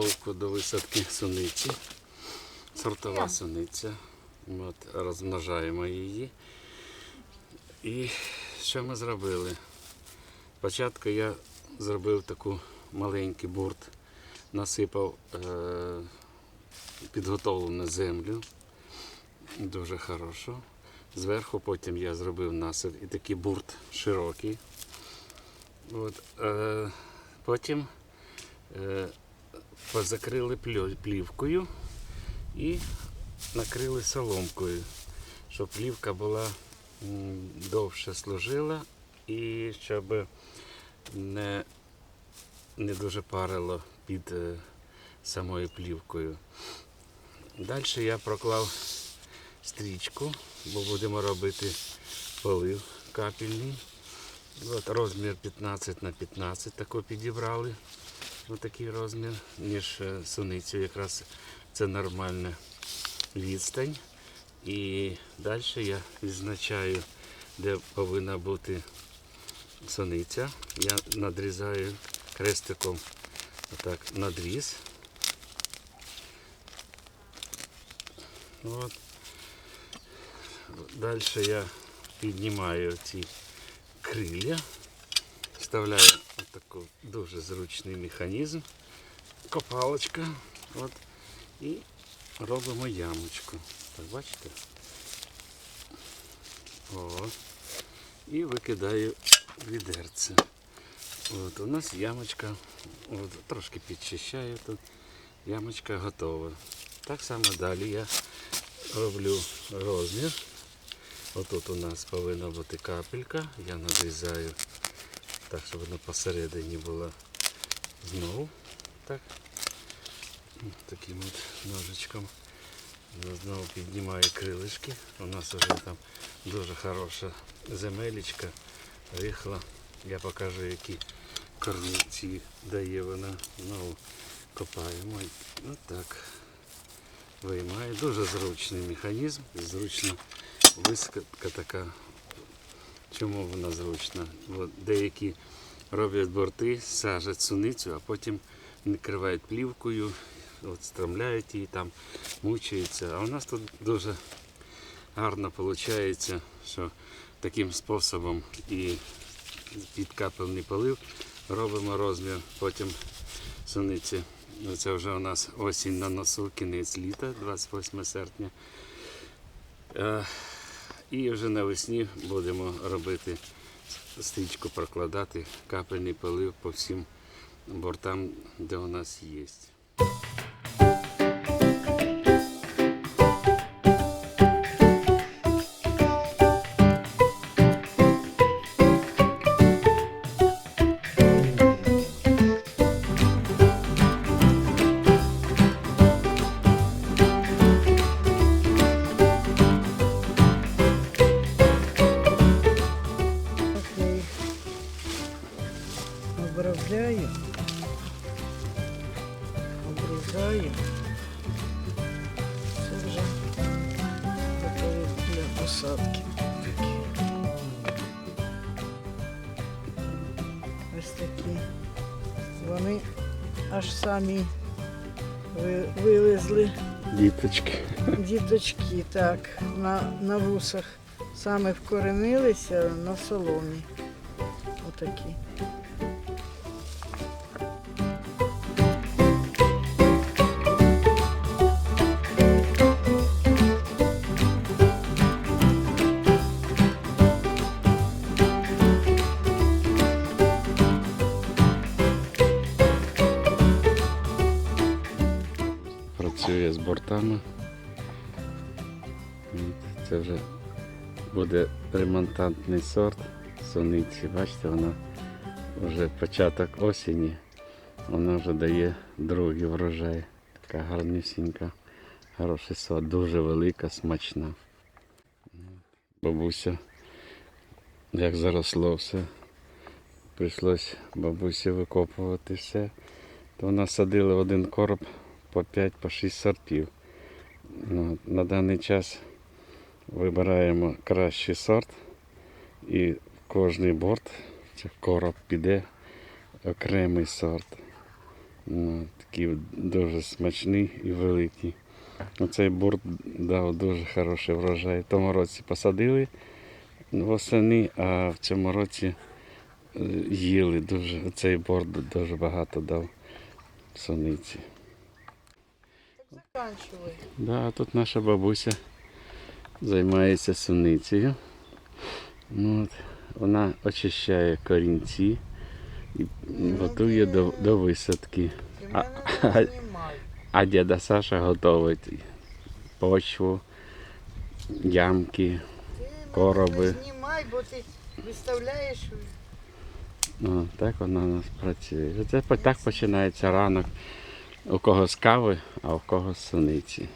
підготовку до висадки суниці. Сортова суниця. От, розмножаємо її. І що ми зробили? Спочатку я зробив таку маленький бурт, насипав е, підготовлену землю. Дуже хорошо. Зверху потім я зробив насип і такий бурт широкий. От, е, потім е, позакрили плівкою і накрили соломкою, щоб плівка була довше служила і щоб не, не дуже парило під е, самою плівкою. Далі я проклав стрічку, бо будемо робити полив капельний. От розмір 15 на 15 тако підібрали. Ось такий розмір, ніж е, суницю. Якраз це нормальна відстань. І далі я відзначаю, де повинна бути суниця. Я надрізаю крестиком отак надріз. От. Далі я піднімаю ці крилля, вставляю отаку дуже зручний механізм, копалочка. От, і робимо ямочку. Так, бачите? О, і викидаю відерце. От, у нас ямочка, от, трошки підчищаю тут. Ямочка готова. Так само далі я роблю розмір. Отут у нас повинна бути капелька. Я надрізаю так, щоб вона посередині була знову. Так. Таким от ножичком. Знову піднімаю крилишки. У нас вже там дуже хороша земелечка, рихла. Я покажу, які корниці дає вона. Знову копаємо. Так. Виймає. Дуже зручний механізм. Зручно висадка така. Чому вона зручна? От деякі роблять борти, сажать суницю, а потім накривають плівкою, от стромляють її там, мучаються. А у нас тут дуже гарно виходить, що таким способом і підкапельний полив робимо розмір, потім суниці. Ну, Це вже у нас осінь на носу, кінець літа, 28 серпня. І вже навесні будемо робити стрічку прокладати, капельний полив по всім бортам, де у нас є. Обробляю, обрізаю. Це вже готові для посадки. Ось такі. Вони аж самі ви- вилезли Діточки. діточки, так, на, на вусах. Саме вкоренилися на соломі. Отакі. Працює з бортами. Це вже буде ремонтантний сорт суниці. Бачите, вона вже початок осені. Вона вже дає другий врожай. Така гарнюсінька, хороший сорт, дуже велика, смачна. Бабуся, як заросло все, прийшлось бабусі викопувати все. То вона садила один короб по 5 по 6 сортів. Ну, на даний час вибираємо кращий сорт і кожний борт чи короб піде окремий сорт. Ну, такий дуже смачний і великий. Оцей борт дав дуже хороший врожай. В тому році посадили восени, а в цьому році е, їли дуже. Цей борт дуже багато дав суниці. Заканчивай. Да, тут наша бабуся займається суницею. Ну, от, вона очищає корінці і готує до, до висадки. А- знімай. А діда Саша готовить почву, ямки. Короби. знімай, бо ти виставляєш. Ну, так вона у нас працює. Це так починається ранок. У кого з кави, а у кого саниці.